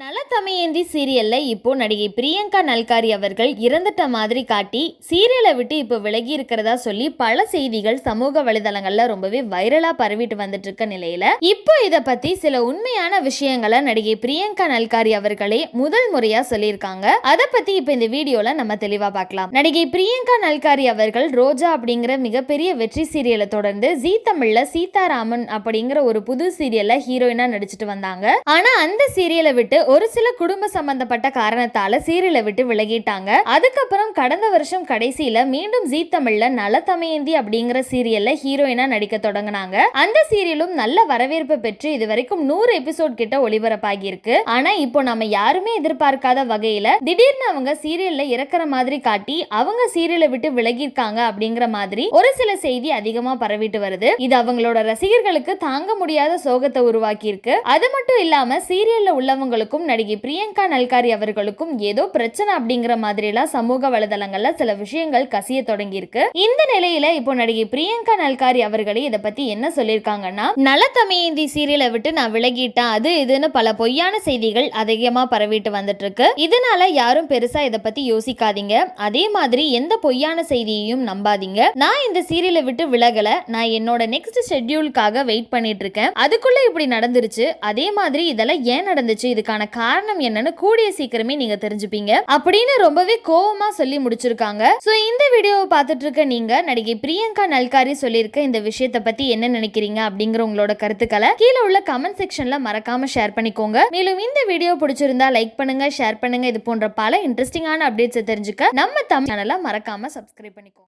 நலத்தமையேந்தி சீரியல்ல இப்போ நடிகை பிரியங்கா நல்காரி அவர்கள் இறந்துட்ட மாதிரி காட்டி சீரியலை விட்டு இப்போ விலகி இருக்கிறதா சொல்லி பல செய்திகள் சமூக வலைதளங்கள்ல ரொம்பவே வைரலா பரவிட்டு வந்துட்டு இருக்க நிலையில இப்போ இதை பத்தி சில உண்மையான விஷயங்களை நடிகை பிரியங்கா நல்காரி அவர்களே முதல் முறையா சொல்லியிருக்காங்க. அதை பத்தி இப்போ இந்த வீடியோல நம்ம தெளிவா பார்க்கலாம். நடிகை பிரியங்கா நல்காரி அவர்கள் ரோஜா அப்படிங்கிற மிகப்பெரிய வெற்றி சீரியலை தொடர்ந்து ஜீ தமிழ்ல சீதாராமன் அப்படிங்கிற ஒரு புது சீரியல்ல ஹீரோயினா நடிச்சிட்டு வந்தாங்க. ஆனா அந்த சீரியலை விட்டு ஒரு சில குடும்ப சம்பந்தப்பட்ட காரணத்தால சீரியலை விட்டு விலகிட்டாங்க. அதுக்கப்புறம் கடந்த வருஷம் கடைசியில மீண்டும் ஜீ தமிழ்ல நலத்தமயந்தி அப்படிங்கிற சீரியல்ல ஹீரோயினா நடிக்க தொடங்கினாங்க. அந்த சீரியலும் நல்ல வரவேற்பு பெற்று இது வரைக்கும் நூறு எபிசோட் கிட்ட ஒளிபரப்பாகி இருக்கு ஆனா இப்போ நம்ம யாருமே எதிர்பார்க்காத வகையில திடீர்னு அவங்க சீரியல்ல இறக்குற மாதிரி காட்டி அவங்க சீரியலை விட்டு விலகியிருக்காங்க அப்படிங்கிற மாதிரி ஒரு சில செய்தி அதிகமா பரவிட்டு வருது. இது அவங்களோட ரசிகர்களுக்கு தாங்க முடியாத சோகத்தை உருவாக்கி இருக்கு அது மட்டும் இல்லாம சீரியல்ல உள்ளவங்களுக்கும் நடிகை பிரியங்கா நல்காரி அவர்களுக்கும் ஏதோ பிரச்சனை அப்படிங்கிற மாதிரி எல்லாம் சமூக வலைதளங்கள்ல சில விஷயங்கள் கசிய தொடங்கி இருக்கு இந்த நிலையில இப்போ நடிகை பிரியங்கா நல்காரி அவர்களே இதை பத்தி என்ன சொல்லியிருக்காங்கன்னா நலத்தமையந்தி சீரியலை விட்டு நான் விலகிட்டேன் அது இதுன்னு பல பொய்யான செய்திகள் அதிகமா பரவிட்டு வந்துட்டு இருக்கு இதனால யாரும் பெருசா இதை பத்தி யோசிக்காதீங்க. அதே மாதிரி எந்த பொய்யான செய்தியையும் நம்பாதீங்க. நான் இந்த சீரியலை விட்டு விலகல. நான் என்னோட நெக்ஸ்ட் ஷெட்யூலுக்காக வெயிட் பண்ணிட்டு இருக்கேன் அதுக்குள்ள இப்படி நடந்துருச்சு. அதே மாதிரி இதெல்லாம் ஏன் நடந்துச்சு? இதுக்கான காரணம் என்னன்னு கூடிய சீக்கிரமே நீங்க தெரிஞ்சுப்பீங்க அப்படின்னு ரொம்பவே கோவமா சொல்லி முடிச்சிருக்காங்க. சோ இந்த வீடியோவை பார்த்துட்டு இருக்க நீங்க நடிகை பிரியங்கா நல்காரி சொல்லியிருக்க இந்த விஷயத்தை பத்தி என்ன நினைக்கிறீங்க அப்படிங்கிற உங்களோட கருத்துக்களை கீழே உள்ள கமெண்ட் செக்ஷன்ல மறக்காம ஷேர் பண்ணிக்கோங்க. மேலும் இந்த வீடியோ பிடிச்சிருந்தா லைக் பண்ணுங்க ஷேர் பண்ணுங்க. இது போன்ற பல இன்ட்ரெஸ்டிங்கான அப்டேட்ஸை தெரிஞ்சுக்க நம்ம தமிழ் சேனலை மறக்காம சப்ஸ்கிரைப் பண்ணிக்கோங்க.